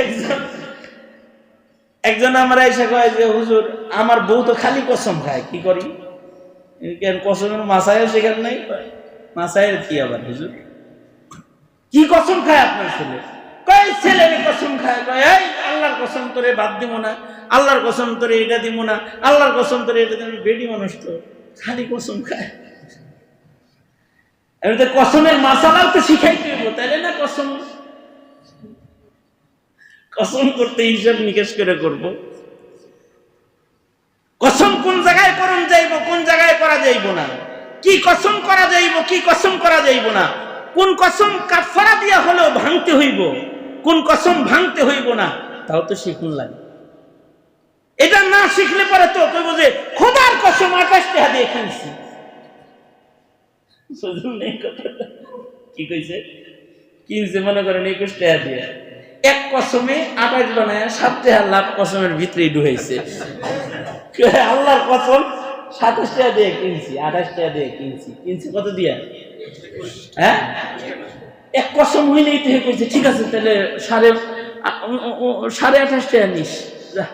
একজন একজন আমার এসে কয় যে, হুজুর, আমার বউ তো খালি কসম খায়, কি করি? কসমের মাসায় সেখানে নাই? মাসায়ের কি আবার, হুজুর? কি কসম খায় আপনার ছেলে? কয় খায়, কয়, এই, আল্লাহর তোরে বাদ আল্লাহর তোরে এটা না তোরে এটা দিব মানুষ খালি খায়। আমি তো কসমের মাসালাও তো শিখাইতে তাইলে না কসম? কসম করতে হিসাব নিকেশ করে করব। কসম কোন জায়গায় করুন যাইব, কোন জায়গায় করা যাইব না। কি কসম করা যাইব, কি কসম করা যাইব না। কোন কসম কাফারা দিয়া হলেও ভাঙতে হইব, কোন কসম ভাঙতে হইব না। তাও তো শিখুন লাগে। এটা না শিখলে পরে তো কইব যে, খোদার কসম আকাশ টাকা দিয়ে কিনছি। কি কইছে? কিনছে মনে করেন একুশ টাকা দিয়ে? এক কসমে আঠাশ বানায় সাত টাকা লাভ কসমের ভিতরেই ঢুকাইছে। আল্লাহর কসম সাতাশ টাকা দিয়ে কিনছি আঠাশ টাকা দিয়ে কিনছি। কিনছি কত দিয়া? হ্যাঁ? এক কসম হইলেই তো কইছে ঠিক আছে তাহলে সাড়ে সাড়ে আঠাশ টাকা নিস। যা,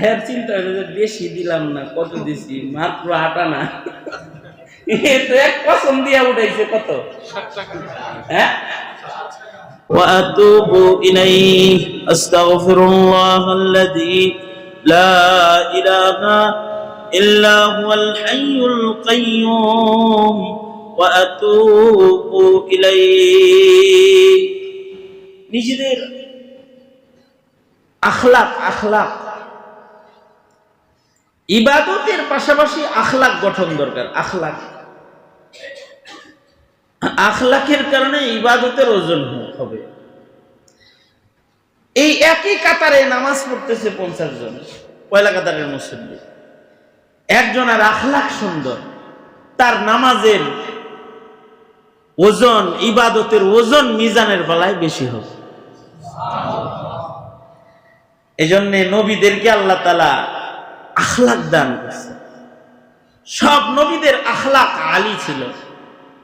হ্যাঁ চিন্তা হলো যে বেশি দিলাম না কত দিছি? মাত্র আটা না। এ তো এক কসম দিয়া উঠাইছে কত? হ্যাঁ? وأتوب إليه أستغفر الله الذي لا إله إلا هو الحي القيوم وأتوب إليه নিজেদের আখলাক আখলাক ইবাদতের পাশাপাশি আখলাক গঠন দরকার আখলাক আখলাকের কারণে ইবাদতের ওজন হ- হবে। এই একই কাতারে নামাজ পড়তেছে পঞ্চাশ জন। পয়লা কাতারের মুসল্লি। একজন আর আখলাক সুন্দর। তার নামাজের ওজন, ইবাদতের ওজন মিজানের বেলায় বেশি হবে। এজন্য নবীদেরকে আল্লাহ তালা আখলাক দান করছে। সব নবীদের আখলাক আলী ছিল।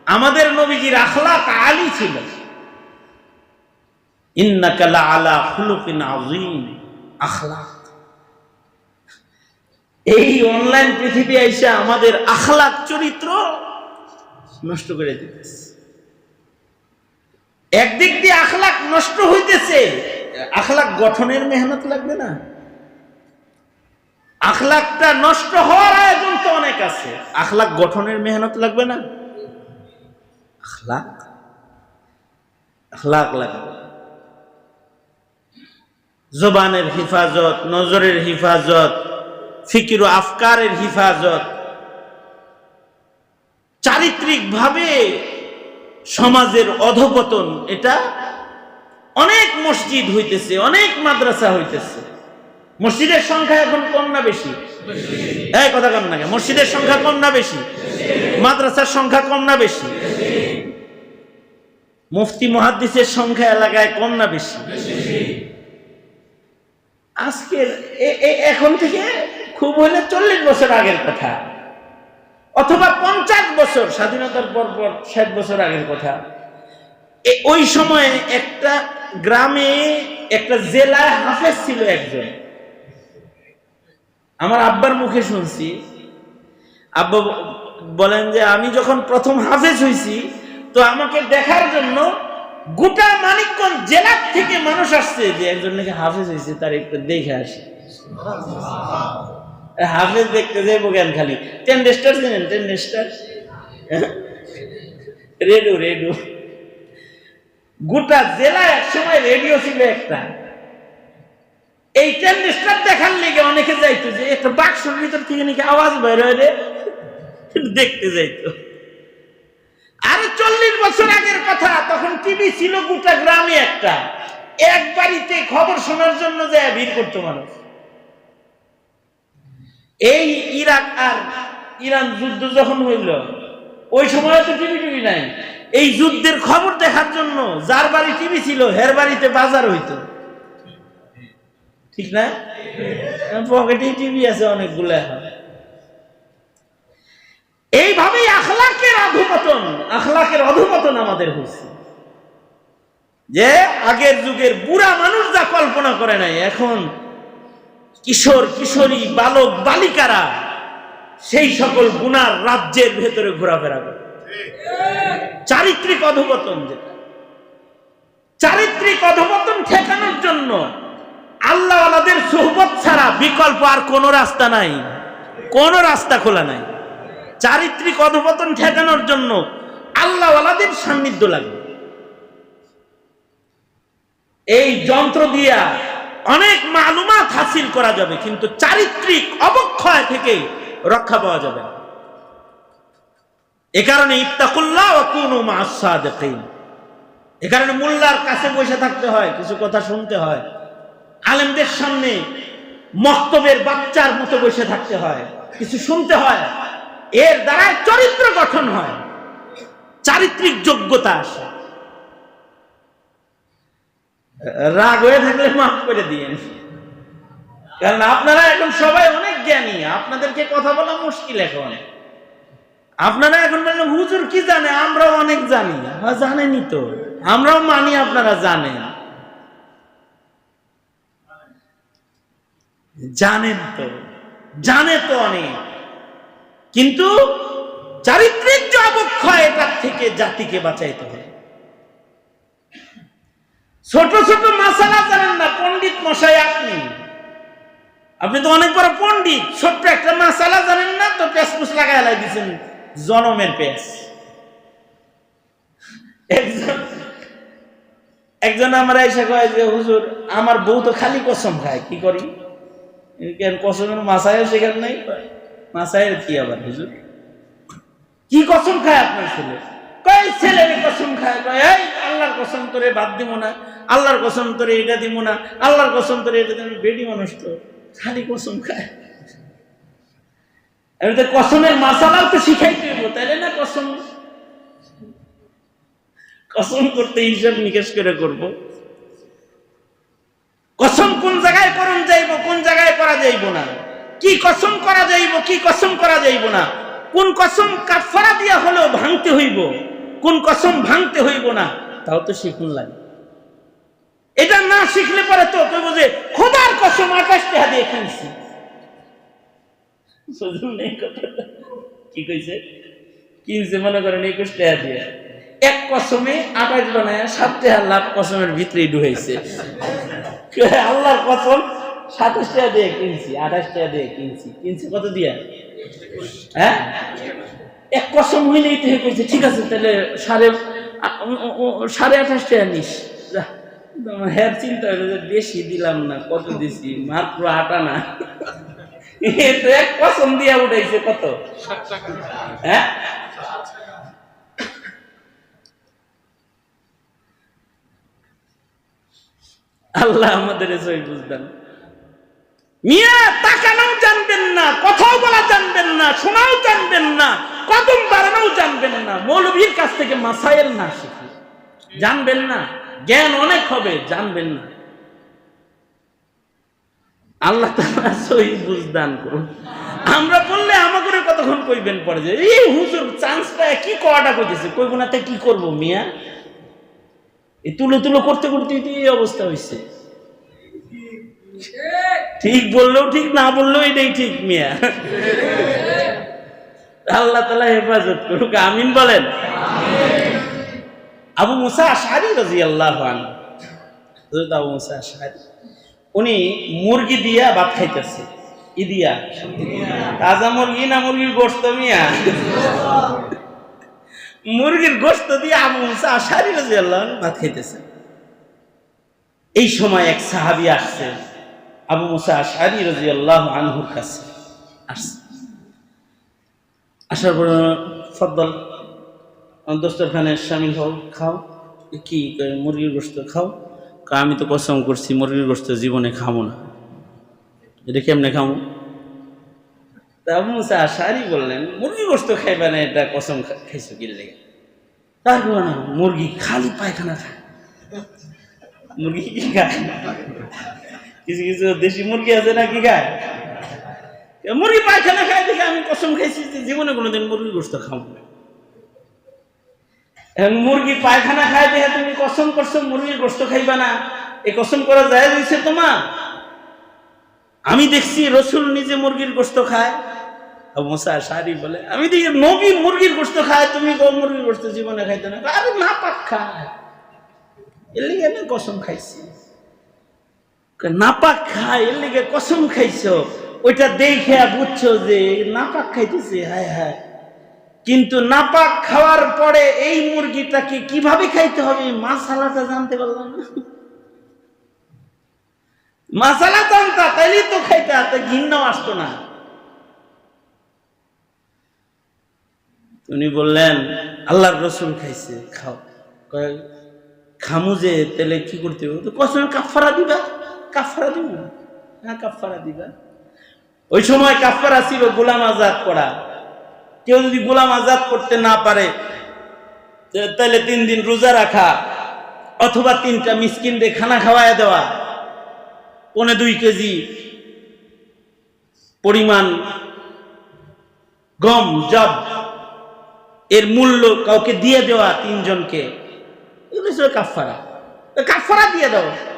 আমাদের নবীজির আখলাক আলী ছিল। এই অনলাইন পৃথিবী আইসা আমাদের আখলাক চরিত্র নষ্ট করে দিতেছে। একদিক দিয়ে আখলাক নষ্ট হইতেছে, আখলাক গঠনের মেহনত লাগবে না। আখলাকটা নষ্ট হওয়ার আয়োজন তো অনেক আছে, আখলাক গঠনের মেহনত লাগবে না। আখলাক? আখলাক লাগবে। জবানের হিফাজত, নজরের হিফাজত, ফিকির আফকারের হিফাজত। চারিত্রিকভাবে সমাজের অধপতন, এটা অনেক মসজিদ হইতেছে, অনেক মাদ্রাসা হইতেছে। মসজিদের সংখ্যা এখন কম না বেশি? এই কথা কম না মসজিদের সংখ্যা কম না বেশি? মাদ্রাসার সংখ্যা কম না বেশি? মুফতি, মহাদ্দিসের সংখ্যা এলাকায় কম না বেশি? আজকের এখন থেকে খুব হইলে চল্লিশ বছর আগের কথা। অথবা পঞ্চাশ বছর, স্বাধীনতার পর পর ষাট বছর আগের কথা। ওই সময়ে একটা গ্রামে একটা জেলায় হাফেজ ছিল একজন। আমার আব্বার মুখে শুনছি। আব্বা বলেন যে, আমি যখন প্রথম হাফেজ হয়েছি তো আমাকে দেখার জন্য গোটা মানিকগঞ্জ জেলার থেকে মানুষ আসছে যে একজন নাকি হাফেজ হয়েছে, তার একটু দেখে আসে। হাফেজ দেখতে যাইব জ্ঞান খালি? টেন ডেস্টার চেনেন টেন ডেস্টার রেডিও রেডিও গোটা জেলা এক সময় রেডিও ছিল একটা। এই টেন ডেস্টার দেখার লেগে অনেকে যাইতো যে একটা বাক্সের ভিতর থেকে নাকি আওয়াজ বের হয় রে। দেখতে যাইতো। আরে চল্লিশ বছর আগের কথা, তখন টিভি ছিল গোটা গ্রামে একটা। এক বাড়িতে খবর শোনার জন্য যায় ভিড় করতো মানুষ। এই ইরাক আর ইরান যুদ্ধ যখন হইল, ওই সময় তো টিভি টিভি নাই। এই যুদ্ধের খবর দেখার জন্য যার বাড়ি টিভি ছিল, হের বাড়িতে বাজার হইতো। ঠিক না? পকেটেই টিভি আছে অনেকগুলো এখন। এইভাবেই আখলাকের অধপতন আখলাকের অধপতন আমাদের হয়েছে। যে আগের যুগের বুড়া মানুষ যা কল্পনা করে নাই, এখন কিশোর, কিশোরী, বালক, বালিকারা সেই সকল গুনার রাজ্যের ভেতরে ঘোরাফেরা করে। চারিত্রিক অধপতন যেটা। চারিত্রিক অধপতন ঠেকানোর জন্য আল্লাহওয়ালাদের সোহবত ছাড়া বিকল্প আর কোনো রাস্তা নাই, কোনো রাস্তা খোলা নাই। চারিত্রিক অধপতন ঠেকানোর জন্য আল্লাহওয়ালাদের সান্নিধ্য লাগবে এই যন্ত্র দিয়া অনেক মালুমাত হাসিল করা যাবে, কিন্তু চারিত্রিক অবক্ষয় থেকে রক্ষা পাওয়া যাবে এ কারণে ইত্তাকুল্লাহ এ কারণে মোল্লার কাছে বসে থাকতে হয়, কিছু কথা শুনতে হয়। আলেমদের সামনে মক্তবের বাচ্চার মতো বসে থাকতে হয়, কিছু শুনতে হয়। এর দ্বারা চরিত্র গঠন হয়। চারিত্রিক যোগ্যতা আসে। রাগ হয়ে থাকলে মাফ করে দিয়েন। কারণ আপনারা এখন সবাই অনেক জ্ঞানী, আপনাদেরকে কথা বলা মুশকিল এখন। আপনারা এখন বললেন, হুজুর কি জানে? আমরাও অনেক জানি। জানেনি তো। আমরাও মানি, আপনারা জানেন। জানেন তো। জানে তো অনেক। কিন্তু চারিত্রিক যে অবক্ষয় এটার থেকে জাতিকে বাঁচাইতে হবে। ছোট ছোট মাসালা জানেন না, পণ্ডিত মশাই আপনি। আপনি তো অনেক বড় পণ্ডিত, ছোট্ট একটা মাসালা জানেন না, তো পেসপুস লাগাই লাই দিচ্ছেন জনমের পেস। একজন একজন আমরা এসে কয় যে, হুজুর, আমার বউ তো খালি কসম খায়, কি করি? কসমের মাসায়ের সেখানে নাই? মাসায়ের কি আবার হুজুর? কি কসম খায় আপনার ছেলে? কয় ছেলে কসম খায়? আল্লাহর কসম তোরে বাদ দিব না, আল্লাহর কসম তোরে এটা দিব না, আল্লাহর কসম তোরে এটা দিব। বেডি মানুষ তো, খালি কসম খায়। আমি তো কসমের মাসালাও তো শিখাইতে হইব, তাইলে না কসম? কসম করতে হিসাব নিকেশ করে করব। কসম কোন জায়গায় করণ যাইব, কোন জায়গায় করা যাইব না। কি কসম করা যাইব, কি কসম করা যাইব না। কোন কসম কাফারা দিয়া হলেও ভাঙতে হইব, কোন কসম ভাঙতে হইব না, তাও তো শিখুন লাগে এটা না শিখলে পরে তো কইব যে, খোদার কসম আকাশ টাকা দিয়ে কিনছি। কি কইছে? কিনছে মনে করেন একুশ টাকা দিয়ে? এক কসমে আঠাশ বানায় সাত লাভ কসমের ভিতরেই আল্লাহর কসম সাতাশ টাকা দিয়ে কিনছি, আঠাশ টাকা দিয়ে কিনছি। কিনছি কত দিয়া? হ্যাঁ? এক কসম হইলেই তো কইছে, ঠিক আছে, তাহলে সাড়ে সাড়ে আঠাশ টাকা নিস। হ্যাঁ চিন্তা হলো যে বেশি দিলাম না, কত দিছি? মাত্র আটা না। এক কসম দিয়া উঠাইছে, কত? হ্যাঁ? আল্লাহ আমাদের সই বুঝবেন। মিয়া, তাকানোও জানবেন না, কথাও বলা জানবেন না, শোনাও জানবেন না, কদম বাড়ানোও জানবেন না। মৌলভীর কাছ থেকে মাসাইল না শিখি। জানবেন না, জ্ঞান অনেক হবে, জানবেন না। আল্লাহ তাআলা সই বুঝদান করুন। আমরা বললে আমাকে কতক্ষণ কইবেন পরে যে, এই হুজুর চান্স পায় কি কয়টা কইতেছে? কইব না, তা কি করব মিয়া? এই তুলো তুলো করতে করতে এই অবস্থা হয়েছে ঠিক বললেও ঠিক, না বললেও এটাই ঠিক, মিয়া। আল্লাহ তালা হেফাজত করুক, আমিন বলেন। আবু মুসা আশারি রাজি আল্লাহ আবু মুসা আশারি উনি মুরগি দিয়া ভাত খাইতেছে। ইদিয়া তাজা মুরগি না মুরগির গোস্ত মিয়া? মুরগির গোস্ত দিয়ে আবু মুসা আশারি রাজি আল্লাহ ভাত খাইতেছে। এই সময় এক সাহাবি আসছে। আবু মুসা আশারি রাজি আল্লাহ আনহুর কাছে আসছে। আসার পর ফদ্দল দোস্তরখানে সামিল হও, খাও, কি মুরগির গোস্ত খাও। আমি তো কসম করছি, মুরগির গোস্ত জীবনে খাব না। এটা কেমনে খাব তা আবু মুসা আশারি বললেন, মুরগির গোস্ত খাইবে না, এটা কসম খাইছো কি লেগে? তারপর মুরগি খালি পায়খানা খায়। মুরগি কি খায়? কিছু কিছু দেশি মুরগি আছে না কি খায় মুরগি পায়খানা খায় দেখে আমি কসম খাইছি যে জীবনে কোনোদিন মুরগি গোস্ত খাব না। মুরগি পায়খানা খায় দেখে তুমি কসম করছ মুরগির গোস্ত খাইবা না। এই কসম করা যায় দিছে তোমার। আমি দেখছি রসুল নিজে মুরগির গোস্ত খায়। মুসা শাড়ি বলে, আমি দেখি নবী মুরগির গোস্ত খায়, তুমি মুরগির গোস্ত জীবনে খাইতে না। আরে না, পাক খায়। এর লিগে কসম খাইছি। নাপাক খায় এর লিগে কসম খাইছো। ওইটা দেখে বুঝছ যে নাপাক খাইতেছে হায় হায়। কিন্তু নাপাক খাওয়ার পরে এই মুরগিটাকে কীভাবে খাইতে হবে? মাসালাটা জানতে পারলাম না। মাসালা জানতা তাইলেই তো খাইতা তা ঘিন্নাও আসতো না। উনি বললেন আল্লাহর রসুন খাইছে খাও। কয়, খামু যে তাহলে কি করতে হবে? তো কসম কাফারা দিবা। কাফারা দিব? হ্যাঁ কাফারা দিবা। ওই সময় কাফারা ছিল গোলাম আজাদ করা। কেউ যদি গোলাম আজাদ করতে না পারে তাহলে তিন দিন রোজা রাখা অথবা তিনটা মিসকিনরে খানা খাওয়ায় দেওয়া পনে দুই কেজি পরিমাণ গম জব এর মূল্য কাউকে দিয়ে দেওয়া তিনজনকে এগুলো ছিল কাফারা কাফারা দিয়ে দাও। কয়,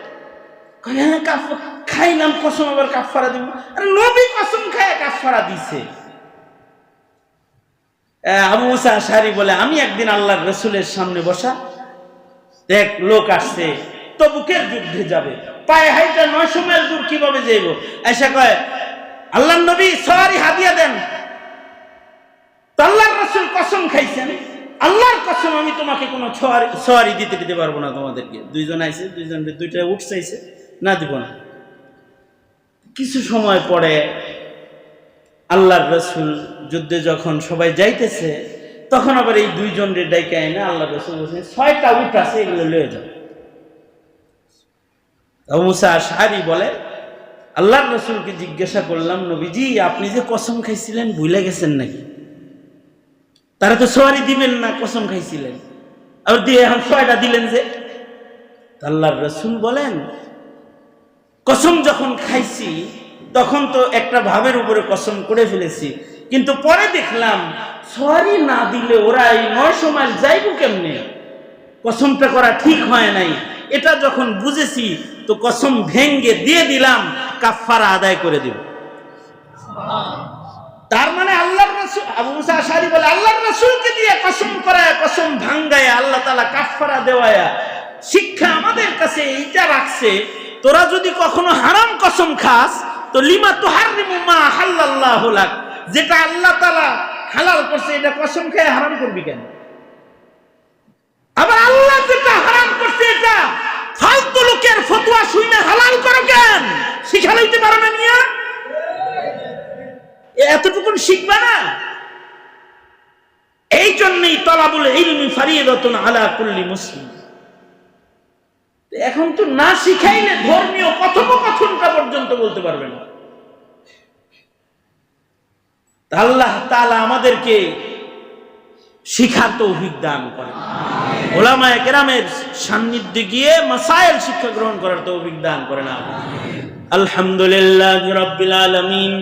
হ্যাঁ কাফ- খাইলাম, কসম আবার কাফারা দিব। আরে নবী কসম খায় কাফারা দিছে। আবু মুসা আশারি বলে, আমি একদিন আল্লাহর রসুলের সামনে বসা, এক লোক আসছে, তবুকের যুদ্ধে যাবে। পায়ে হাইটা নয়শো মাইল দূর, কীভাবে যাইব? এসে কয় আল্লাহ নবী সরি হাদিয়া দেন। আল্লাহর রসুল কসম খাইছেন আল্লাহর কসম আমি তোমাকে কোনো সোয়ারি দিতে দিতে পারব না তোমাদেরকে। দুইজন আইছে, দুইজন দুইটা উঠ চাইছে। না দিব না। কিছু সময় পরে আল্লাহর রসুল যুদ্ধে যখন সবাই যাইতেছে, তখন আবার এই দুইজন রে ডাইকে আইনা আল্লাহ রসুল বলছেন ছয়টা উঠ আছে, এগুলো লয়ে যাও। বলে, আল্লাহর রসুলকে জিজ্ঞাসা করলাম, নবীজি, আপনি যে কসম খাইছিলেন, ভুলে গেছেন নাকি? তারা তো সোয়ারি দিবেন না, কসম খাইছিলেন। আর দিয়ে এখন ছয়টা দিলেন যে? আল্লাহর রসুল বলেন কসম যখন খাইছি, তখন তো একটা ভাবের উপরে কসম করে ফেলেছি। কিন্তু পরে দেখলাম সরি না দিলে ওরা এই নয়শো মাইল যাইব কেমনে? কসমটা করা ঠিক হয় নাই। এটা যখন বুঝেছি, তো কসম ভেঙ্গে দিয়ে দিলাম কাফারা আদায় করে দিব। তার মানে আল্লাহর রাসূল মুসা বলে, আল্লাহর রাসূলকে দিয়ে কসম করায়, কসম ভাঙ্গায়, আল্লাহ তাআলা কাফারা দেওয়ায়া, শিক্ষা আমাদের কাছে এইটা রাখছে তোরা যদি কখনো হারাম কসম খাস, তো লিমা তুহারিমু মা হাল্লাল্লাহু যেটা আল্লাহ তালা হালাল করছে, এটা কসম খেয়ে হারাম করবি কেন? আবার আল্লাহ যেটা হারাম করছে, এটা ফালতু লোকের ফতোয়া শুনে হালাল করো কেন? শিখালাইতে পারো না মিয়া? এতটুকু শিখবে না? এই জন্যই তলাবুল ইলমি ফারিয়াদাতুন আলা কুল্লি মুসলিম। এখন তো না শিখাইলে ধর্মীয় কথোপকথনটা পর্যন্ত বলতে পারবে না। আল্লাহ তালা আমাদেরকে শিখার তৌফিক দান করেন। ওলামায়ে কেরামের সান্নিধ্যে গিয়ে মাসাইল শিক্ষা গ্রহণ করার তৌফিক দান করেন। আলহামদুলিল্লাহ রাব্বিল আলামিন।